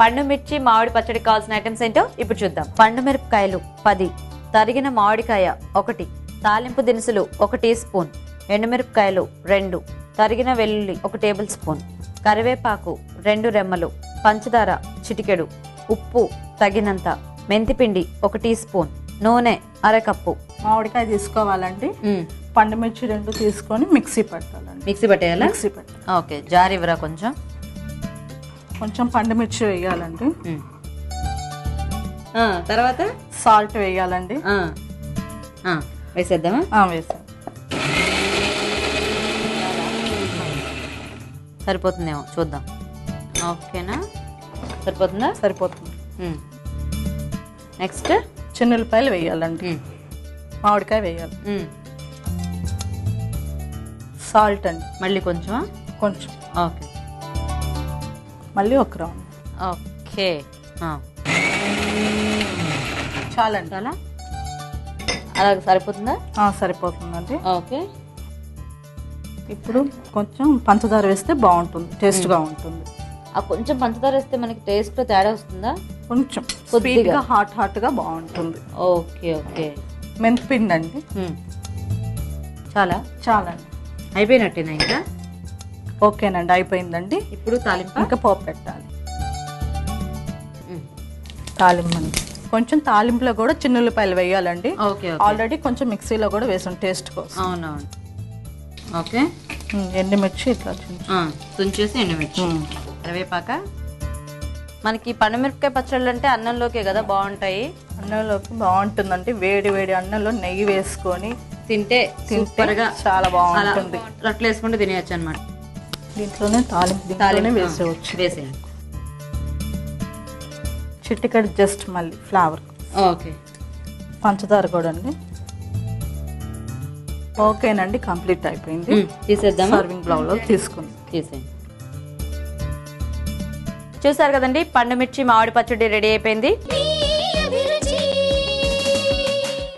పండు మిర్చి మామిడి పచ్చడి కావాల్సిన ఐటమ్స్ ఏంటో ఇప్పుడు చూద్దాం. పండు మిరపకాయలు పది తరిగిన మామిడికాయ ఒకటి తాలింపు దినుసులు ఒక టీ స్పూన్ ఎండుమిరపకాయలు రెండు తరిగిన వెల్లుల్లి ఒక టేబుల్ స్పూన్ కరివేపాకు రెండు రెమ్మలు పంచదార చిటికెడు ఉప్పు తగినంత మెంతిపిండి ఒక టీ స్పూన్ నూనె అరకప్పు. మామిడికాయ తీసుకోవాలండి. మ్మ్. పండుమిర్చి రెండు తీసుకొని మిక్సీ పెట్టాలండి. మిక్సీ పట్టేయాలా? మిక్సీ పెట్టాలి. ఓకే జార్ ఇవ్వరా కొంచెం? కొంచెం పండుమిర్చి వేయాలండి. తర్వాత? సాల్ట్ వేయాలండి. వేసేద్దామా? వేసాం సరిపోతుందేమో చూద్దాం. ఓకేనా? సరిపోతుందా? సరిపోతుంది. నెక్స్ట్? చిన్నులపాయలు వేయాలండి. మ్మ్. మామిడికాయ వేయాలి. సాల్ట్ అండి. మళ్ళీ కొంచెమా? కొంచెం. ఓకే. మళ్ళీ ఒక రౌండ్. ఓకే. చాలండి. చాలా? అలా సరిపోతుందా? ఆ, సరిపోతుందండి. ఓకే. ఇప్పుడు కొంచెం పంచదార వేస్తే బాగుంటుంది టేస్ట్గా ఉంటుంది. ఆ కొంచెం పంచదార వేస్తే మనకి టేస్ట్లో తేడా వస్తుందా? కొంచెం కొద్దిగా. హాట్ హాట్గా బాగుంటుంది. Okay okay. మెంతిపిండి అండి. చాలా. చాలండి అయిపోయినట్టేనా ఇంకా? ఓకేనండి అయిపోయిందండి. ఇప్పుడు తాలింప? ఇంకా పోపు పెట్టాలి. తాలింపు కొంచెం తాలింపులో కూడా చిన్నుల్లిపాయలు వేయాలండి. ఓకే ఆల్రెడీ కొంచెం మిక్సీలో కూడా వేసాం టేస్ట్ కోసం. అవునవును. ఓకే. ఎండుమిర్చి ఇట్లా చిన్న తుంచేసి ఎండుమిర్చి. కరివేపాక. మనకి పండుమిరపకాయ పచ్చళ్ళు అంటే అన్నంలోకే కదా బాగుంటాయి. అన్నంలోకి బాగుంటుందండి. వేడి వేడి అన్నంలో నెయ్యి వేసుకొని తింటే తింటే చాలా బాగుంటుంది. రొట్టెలు వేసుకుంటే తినేయచ్చు అనమాట దీంట్లోనే తాలింపు దీంట్లోనే వేసేవచ్చు వేసేయండి చిట్టికడి జస్ట్ మళ్ళీ ఫ్లేవర్. ఓకే. పంచదార కూడా అండి. ఓకేనండి కంప్లీట్ అయిపోయింది. ఉమ్, తీసేద్దామా? సర్వింగ్ బ్లౌలో తీసుకుంది. తీసేయండి. చూసారు కదండి పండు మిర్చి మామిడి పచ్చడి రెడీ అయిపోయింది.